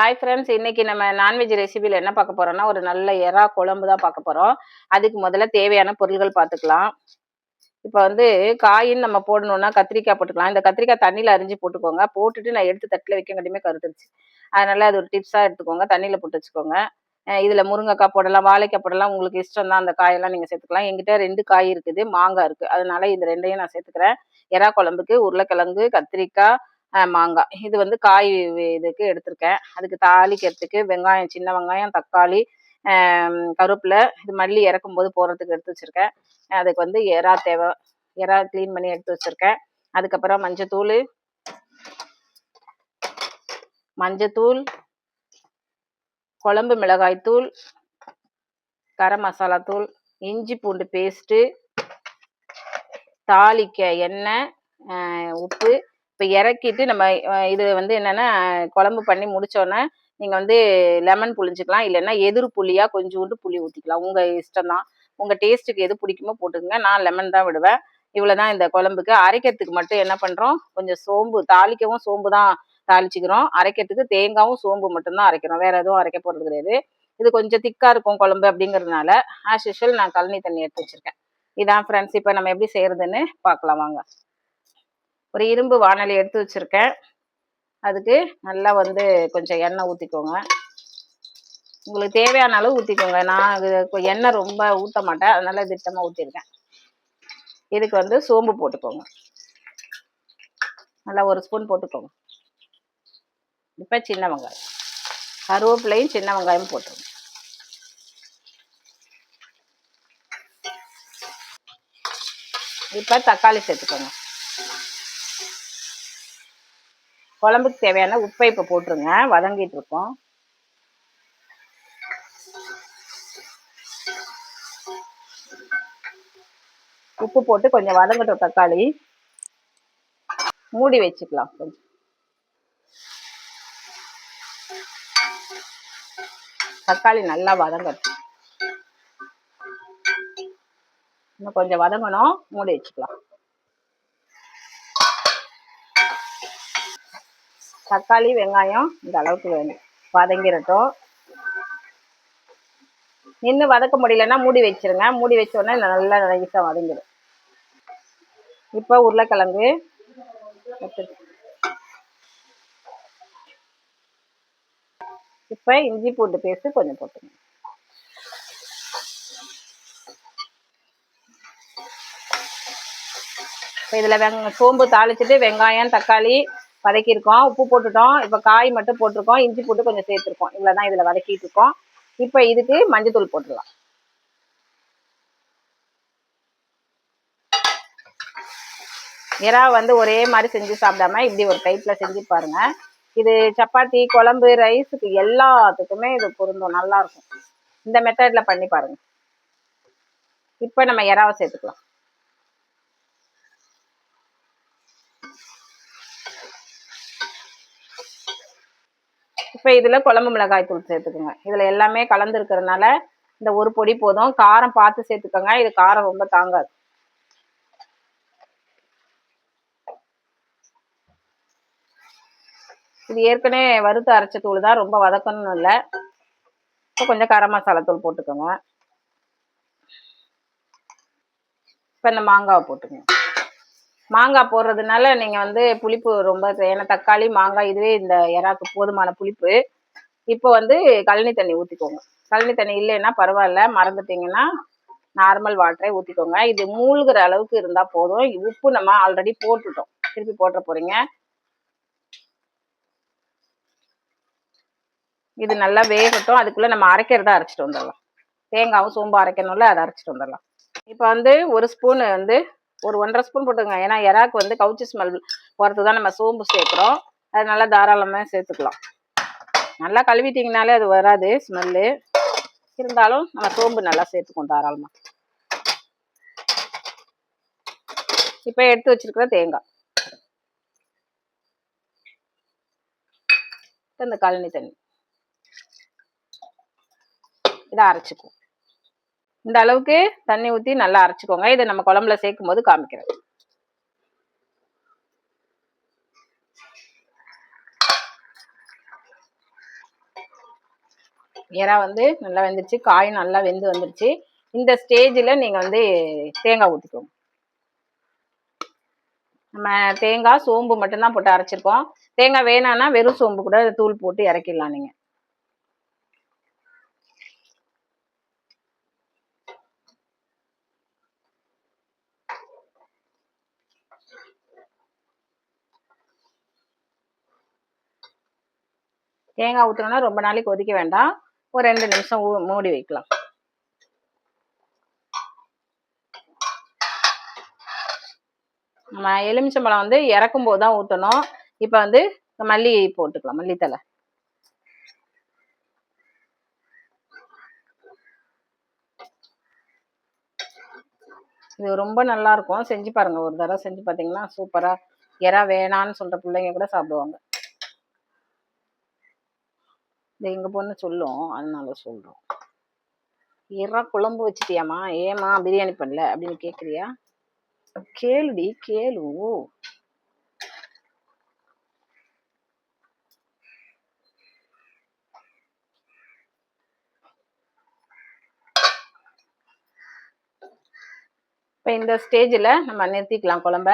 Hi friends இன்னைக்கு நம்ம non veg ரெசிபியில் என்ன பார்க்க போறோம்னா ஒரு நல்ல எறா குழம்பு தான் பார்க்க போறோம். அதுக்கு முதல்ல தேவையான பொருள்கள் பார்த்துக்கலாம். இப்போ வந்து காயின்னு நம்ம போடணும்னா கத்திரிக்காய் போட்டுக்கலாம். இந்த கத்திரிக்காய் தண்ணியில் அரிஞ்சு போட்டுக்கோங்க. போட்டுட்டு நான் எடுத்து தட்டில் வைக்க கண்டிப்பாக கருத்துருச்சு. அதனால அது ஒரு டிப்ஸாக எடுத்துக்கோங்க. தண்ணியில் போட்டு வச்சுக்கோங்க. இதில் முருங்கைக்காய் போடலாம் வாழைக்காய் போடலாம். உங்களுக்கு இஷ்டம் தான் அந்த காயெல்லாம் நீங்கள் சேர்த்துக்கலாம். எங்கிட்ட ரெண்டு காய் இருக்குது மாங்காய் இருக்குது அதனால இந்த ரெண்டையும் நான் சேர்த்துக்கிறேன். எறா குழம்புக்கு உருளைக்கிழங்கு கத்திரிக்காய் மாங்காய். இது வந்து காய் இதுக்கு எடுத்திருக்கேன். அதுக்கு தாளிக்கிறதுக்கு வெங்காயம் சின்ன வெங்காயம் தக்காளி கருப்பில் கருவேப்பிலை இது மல்லி இறக்கும் போது போடுறதுக்கு எடுத்து வச்சுருக்கேன். அதுக்கு வந்து எறா தேவை. எறா க்ளீன் பண்ணி எடுத்து வச்சுருக்கேன். அதுக்கப்புறம் மஞ்சத்தூள் மஞ்சத்தூள் குழம்பு மிளகாய் தூள் கரம் மசாலா தூள் இஞ்சி பூண்டு பேஸ்ட்டு தாளிக்க எண்ணெய் உப்பு இப்போ இறக்கிட்டு நம்ம இது வந்து என்னென்னா குழம்பு பண்ணி முடித்தோன்னே நீங்கள் வந்து லெமன் புளிஞ்சிக்கலாம் இல்லைன்னா எதிர் புளியாக கொஞ்சோண்டு புளி ஊற்றிக்கலாம் உங்கள் இஷ்டம் தான் உங்கள் டேஸ்ட்டுக்கு எது பிடிக்குமோ போட்டுக்கோங்க. நான் லெமன் தான் விடுவேன். இவ்வளோ தான் இந்த குழம்புக்கு. அரைக்கிறதுக்கு மட்டும் என்ன பண்ணுறோம் கொஞ்சம் சோம்பு தாளிக்கவும் சோம்பு தான் தாளிச்சுக்கிறோம். அரைக்கிறதுக்கு தேங்காவும் சோம்பு மட்டும்தான் அரைக்கிறோம். வேற எதுவும் அரைக்க போகிறது கிடையாது. இது கொஞ்சம் திக்காக இருக்கும் குழம்பு அப்படிங்கிறதுனால ஆஸ் யூஷுவல் நான் கழனி தண்ணி எடுத்து வச்சிருக்கேன். இதான் ஃப்ரெண்ட்ஸ் இப்போ நம்ம எப்படி செய்யறதுன்னு பார்க்கலாம் வாங்க. ஒரு இரும்பு வானலி எடுத்து வச்சிருக்கேன். அதுக்கு நல்லா வந்து கொஞ்சம் எண்ணெய் ஊற்றிக்கோங்க உங்களுக்கு தேவையான அளவு ஊற்றிக்கோங்க நான் இது எண்ணெய் ரொம்ப ஊற்ற மாட்டேன். அதனால திட்டமாக ஊற்றிருக்கேன் இதுக்கு வந்து சோம்பு போட்டுக்கோங்க. நல்லா ஒரு ஸ்பூன் போட்டுக்கோங்க. இப்போ சின்ன வெங்காயம். கருவேப்பிலையும் சின்ன வெங்காயம் போட்டுருங்க இப்போ தக்காளி சேர்த்துக்கோங்க. குழம்புக்கு தேவையான உப்பை இப்போ போட்டுருங்க. வதங்கிட்டு இருக்கோம் உப்பு போட்டு கொஞ்சம் வதங்கட்டும் தக்காளி. மூடி வச்சுக்கலாம் கொஞ்சம். தக்காளி நல்லா வதங்கட்டும். இன்னும் கொஞ்சம் வதங்கணும். மூடி வச்சுக்கலாம். தக்காளி வெங்காயம் இந்த அளவுக்கு வேணும். வதங்கிடட்டும் நின்று வதக்க முடியலன்னா மூடி வச்சிருங்க. மூடி வச்சோடனே நல்லா நைஸாக வதங்கிடும். இப்போ உருளைக்கிழங்கு இப்போ இஞ்சி பூண்டு பேஸ்ட் கொஞ்சம் போட்டுங்க இப்போ இதில் வெங்க சோம்பு தாளிச்சிட்டு வெங்காயம் தக்காளி வதக்கியிருக்கோம் உப்பு போட்டுட்டோம் இப்போ காய் மட்டும் போட்டிருக்கோம் இஞ்சி போட்டு கொஞ்சம் சேர்த்துருக்கோம். இவ்வளோ தான் இதில் வதக்கிட்டு இருக்கோம் இப்போ இதுக்கு மஞ்சத்தூள் போட்டுடலாம். இறா வந்து ஒரே மாதிரி செஞ்சு சாப்பிடாம இப்படி ஒரு டைப்ல செஞ்சு பாருங்க. இது சப்பாத்தி குழம்பு ரைஸுக்கு எல்லாத்துக்குமே இது பொருந்தும் நல்லா இருக்கும். இந்த மெத்தடில் பண்ணி பாருங்க. இப்போ நம்ம இறாவை சேர்த்துக்கலாம். இப்போ இதில் குழம்பு மிளகாய் தூள் சேர்த்துக்கோங்க. இதில் எல்லாமே கலந்துருக்கிறதுனால இந்த ஒரு பொடி போதும். காரம் பார்த்து சேர்த்துக்கோங்க. இது காரம் ரொம்ப தாங்காது. இது ஏற்கனவே வறுத்து அரைச்ச தூள் தான். ரொம்ப வதக்கணும்னு இல்லை. இப்போ கொஞ்சம் கரம் மசாலா தூள் போட்டுக்கோங்க. இப்போ இந்த மாங்காவை போட்டுக்கோங்க. மாங்காய் போடுறதுனால நீங்கள் வந்து புளிப்பு ரொம்ப ஏன்னா தக்காளி மாங்காய் இதுவே இந்த இறாக்கு போதுமான புளிப்பு. இப்போ வந்து கழனி தண்ணி ஊற்றிக்கோங்க கழனி தண்ணி இல்லைன்னா பரவாயில்ல. மறந்துட்டீங்கன்னா நார்மல் வாட்டரை ஊற்றிக்கோங்க இது மூழ்கிற அளவுக்கு இருந்தால் போதும். உப்பு நம்ம ஆல்ரெடி போட்டுட்டோம். திருப்பி போட்டுற போகிறீங்க இது நல்லா வேகட்டும். அதுக்குள்ளே நம்ம அரைக்கிறதா அரைச்சிட்டு வந்துடலாம். தேங்காவும் சோம்பு அரைக்கணும்ல அதை அரைச்சிட்டு வந்துடலாம். இப்போ வந்து ஒரு ஸ்பூன் வந்து ஒரு ஒன்றரை ஸ்பூன் போட்டுங்க ஏன்னா எறாக்கு வந்து கவுச்சி ஸ்மெல் போகிறதுக்கு தான் நம்ம சோம்பு சேர்க்குறோம். அது நல்லா தாராளமாக சேர்த்துக்கலாம். நல்லா கழுவிட்டிங்கனாலே அது வராது ஸ்மெல்லு இருந்தாலும் நம்ம சோம்பு நல்லா சேர்த்துக்குவோம் தாராளமாக இப்போ எடுத்து வச்சிருக்கிற தேங்காய். இந்த கழனி தண்ணி. இதை அரைச்சிக்குவோம். இந்த அளவுக்கு தண்ணி ஊற்றி நல்லா அரைச்சிக்கோங்க. இதை நம்ம குழம்புல சேர்க்கும் போது காமிக்கிறேன். எறா வந்து நல்லா வெந்துருச்சு. காய் நல்லா வெந்து வந்துருச்சு. இந்த ஸ்டேஜில் நீங்கள் வந்து தேங்காய் ஊற்றிக்கோங்க நம்ம தேங்காய் சோம்பு மட்டும்தான் போட்டு அரைச்சிருக்கோம். தேங்காய் வேணான்னா வெறும் சோம்பு கூட தூள் போட்டு இறக்கிடலாம் நீங்கள் தேங்காய் ஊற்றணும்னா ரொம்ப நாளைக்கு கொதிக்க வேண்டாம். ஒரு ரெண்டு நிமிஷம் மூடி வைக்கலாம். நம்ம எலுமிச்சம்பழம் வந்து இறக்கும் போது தான் ஊற்றணும் இப்போ வந்து மல்லி போட்டுக்கலாம் மல்லித்தலை இது ரொம்ப நல்லா இருக்கும். செஞ்சு பாருங்க. ஒரு தடவை செஞ்சு பார்த்தீங்கன்னா சூப்பரா. இறா வேணான்னு சொல்ற பிள்ளைங்க கூட சாப்பிடுவாங்க. இந்த எங்க பொண்ணு சொல்லும். அதனால சொல்றோம். ஏறா குழம்பு வச்சிட்டியாம்மா? ஏமா பிரியாணி பண்ணல? அப்படின்னு கேட்குறியா கேளுடி கேளு. இப்போ இந்த ஸ்டேஜில் நம்ம நிறுத்திக்கலாம் குழம்ப.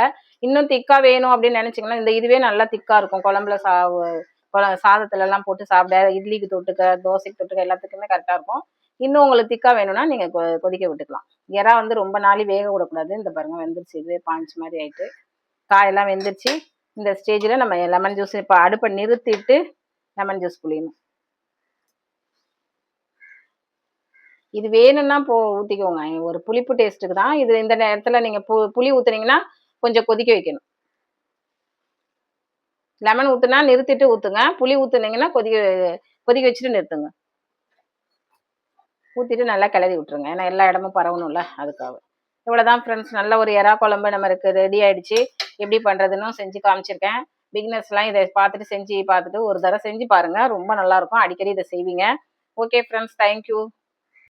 இன்னும் திக்கா வேணும் அப்படின்னு நினச்சிங்கன்னா இந்த இதுவே நல்லா திக்கா இருக்கும். குழம்புல சா சாதத்துல எல்லாம் போட்டு சாப்பிட இட்லிக்கு தொட்டுக்க தோசைக்கு தொட்டுக்க எல்லாத்துக்குமே கரெக்டாக இருக்கும். இன்னும் உங்களுக்கு திக்கா வேணும்னா நீங்கள் கொ- கொதிக்க விட்டுக்கலாம். இறா வந்து ரொம்ப நாளி வேக விடக்கூடாது. இந்த பாருங்க வெந்துருச்சு இதுவே பாஞ்ச் மாதிரி ஆயிட்டு. காயெல்லாம் வெந்துருச்சு. இந்த ஸ்டேஜில் நம்ம லெமன் ஜூஸ் இப்போ அடுப்பை நிறுத்திட்டு லெமன் ஜூஸ் புளியணும் இது வேணும்னா போ ஊற்றிக்கோங்க ஒரு புளிப்பு டேஸ்ட்டுக்கு தான். இது இந்த நேரத்தில் நீங்கள் பு புளி ஊற்றுனீங்கன்னா கொஞ்சம் கொதிக்க வைக்கணும். லெமன் ஊற்றுனா நிறுத்திட்டு ஊற்றுங்க புளி ஊற்றுனீங்கன்னா கொதிக்க கொதிக்க வச்சுட்டு நிறுத்துங்க. ஊற்றிட்டு நல்லா கிளறி விட்டுருங்க. ஏன்னா எல்லா இடமும் பரவணும்ல அதுக்காக. இவ்வளோதான் ஃப்ரெண்ட்ஸ் நல்ல ஒரு எறா குழம்பு நம்மளுக்கு ரெடி ஆகிடுச்சு எப்படி பண்ணுறதுன்னு செஞ்சு காமிச்சிருக்கேன். பிகினர்ஸ்லாம் இதை பார்த்துட்டு செஞ்சு பார்த்துட்டு ஒரு தடவை செஞ்சு பாருங்கள் ரொம்ப நல்லாயிருக்கும் அடிக்கடி இதை செய்வீங்க. Okay friends thank you